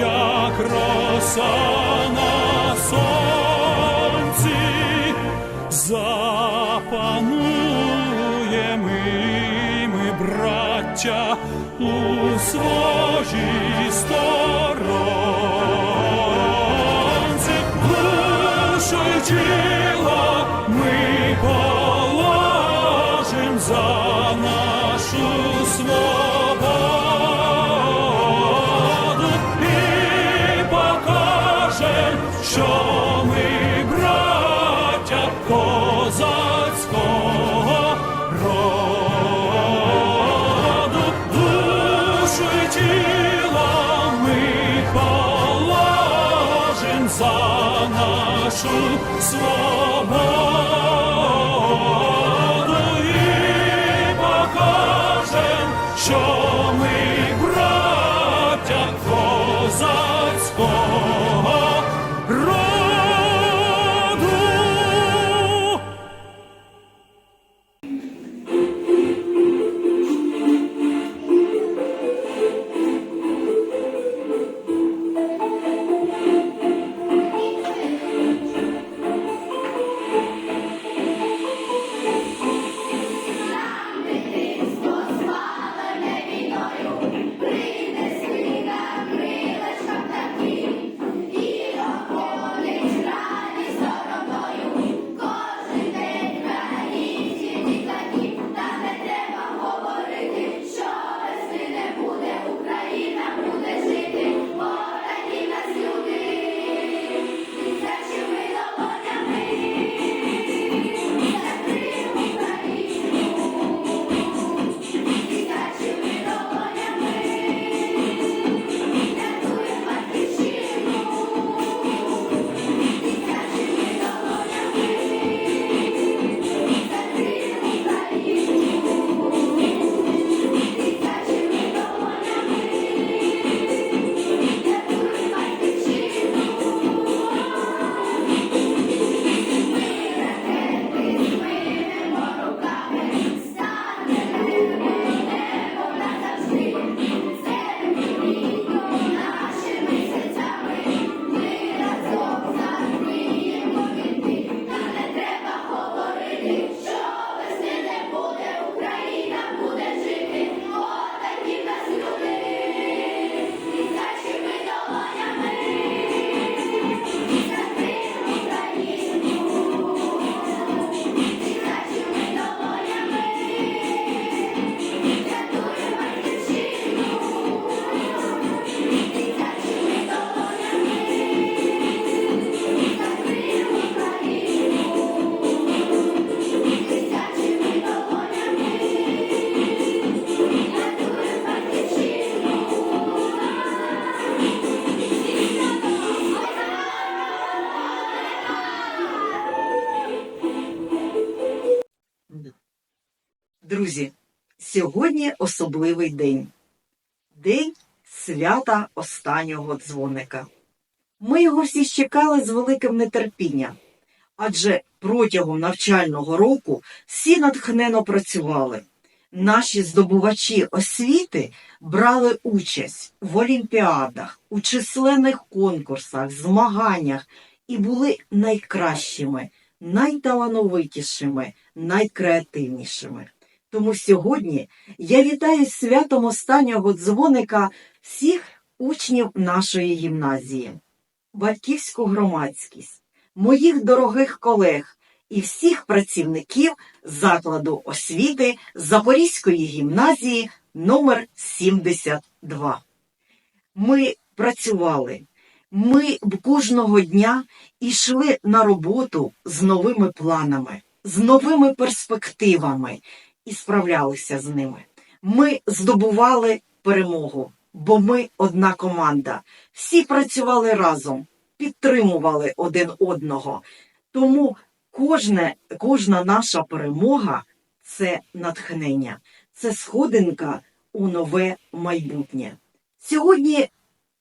як роса на сонці, запануємо ми, браття, у своїй сторонці, душу Amen. Сьогодні особливий день. День свята останнього дзвоника. Ми його всі чекали з великим нетерпінням, адже протягом навчального року всі натхнено працювали. Наші здобувачі освіти брали участь в олімпіадах, у численних конкурсах, змаганнях і були найкращими, найталановитішими, найкреативнішими. Тому сьогодні я вітаю святом останнього дзвоника всіх учнів нашої гімназії, батьківську громадськість, моїх дорогих колег і всіх працівників закладу освіти Запорізької гімназії номер 72. Ми працювали. Ми кожного дня йшли на роботу з новими планами, з новими перспективами і справлялися з ними. Ми здобували перемогу, бо ми одна команда. Всі працювали разом, підтримували один одного. Тому кожне, кожна наша перемога це натхнення, це сходинка у нове майбутнє. Сьогодні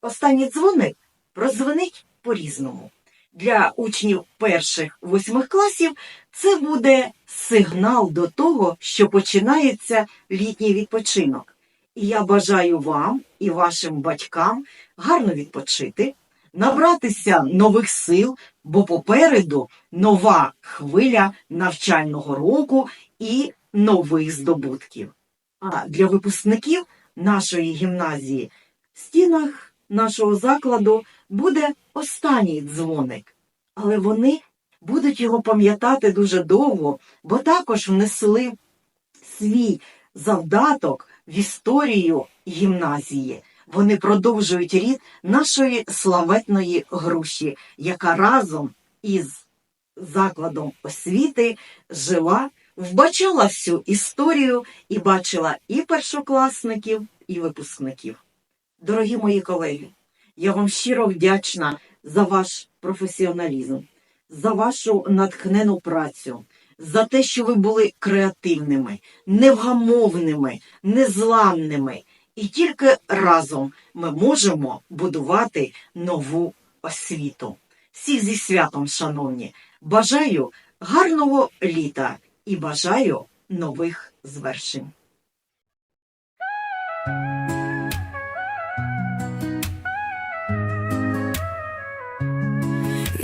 останній дзвоник прозвенить по-різному. Для учнів перших восьмих класів це буде сигнал до того, що починається літній відпочинок. І я бажаю вам і вашим батькам гарно відпочити, набратися нових сил, бо попереду нова хвиля навчального року і нових здобутків. А для випускників нашої гімназії в стінах нашого закладу буде останній дзвоник, але вони будуть його пам'ятати дуже довго, бо також внесли свій завдаток в історію гімназії. Вони продовжують рід нашої славетної груші, яка разом із закладом освіти жила, вбачала всю історію і бачила і першокласників, і випускників. Дорогі мої колеги, я вам щиро вдячна за ваш професіоналізм, за вашу натхнену працю, за те, що ви були креативними, невгамовними, незламними. І тільки разом ми можемо будувати нову освіту. Всіх зі святом, шановні, бажаю гарного літа і бажаю нових звершень.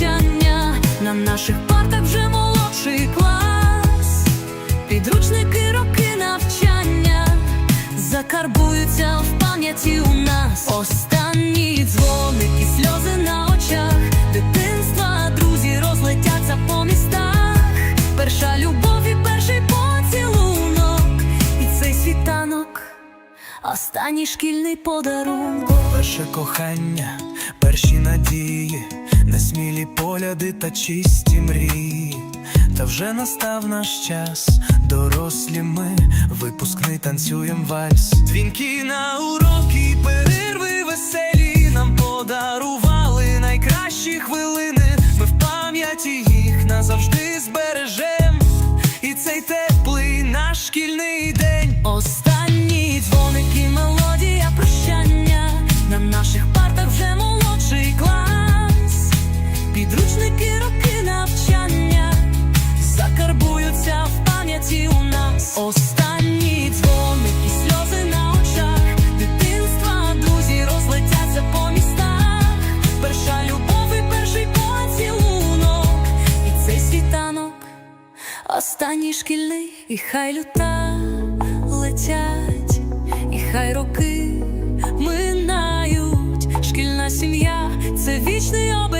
прощання. На наших партах вже молодший клас. Підручники, роки навчання закарбуються в пам'яті у нас. Останні дзвоники, сльози на очах, дитинства, друзі розлетяться по містах. Перша любов і перший поцілунок, і цей світанок, останній шкільний подарунок. Перше кохання, перші надії, несмілі погляди та чисті мрії. Та вже настав наш час, дорослі ми, випускний танцюєм вальс. Дзвінки на уроки, перерви веселі нам подарували найкращі хвилини. Ми в пам'яті їх назавжди збережем. І цей теплий наш шкільний день. Останні дзвоники, сльози на очах, дитинства, друзі розлетяться по містах. Перша любов і перший поцілунок, і цей світанок. Останній шкільний, і хай люта летять, і хай роки минають. Шкільна сім'я це вічний оберіг.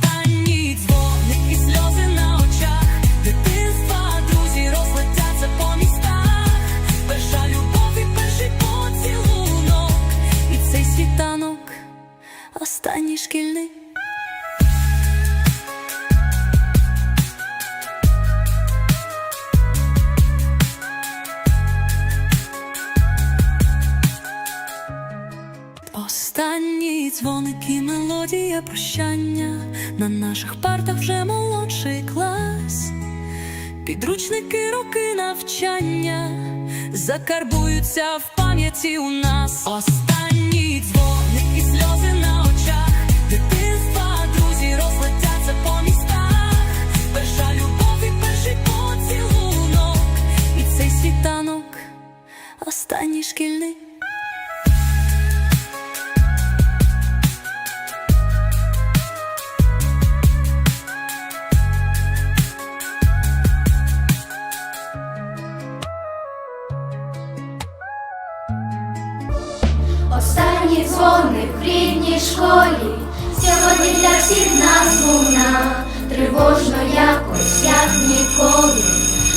Мелодія прощання. На наших партах вже молодший клас. Підручники роки навчання закарбуються в пам'яті у нас. Останній дзвоник і сльози на очах. Дитинства, друзі розлетяться по містах. Перша любов і перший поцілунок. І цей світанок останній шкільний. Школі, сьогодні для всіх нас луна, тривожно якось, як ніколи,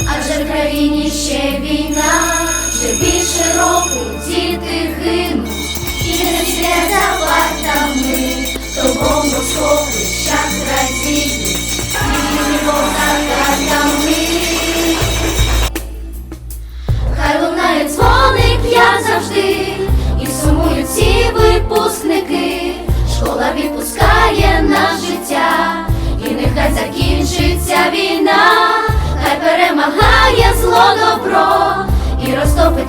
адже в країні ще війна, вже більше року діти гинуть, і не слід за партами, то бомбосховищах радіють, і картами.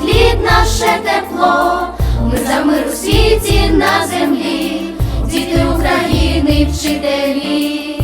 Розтопить наше тепло. Ми за мир у світі на землі, діти України, вчителі.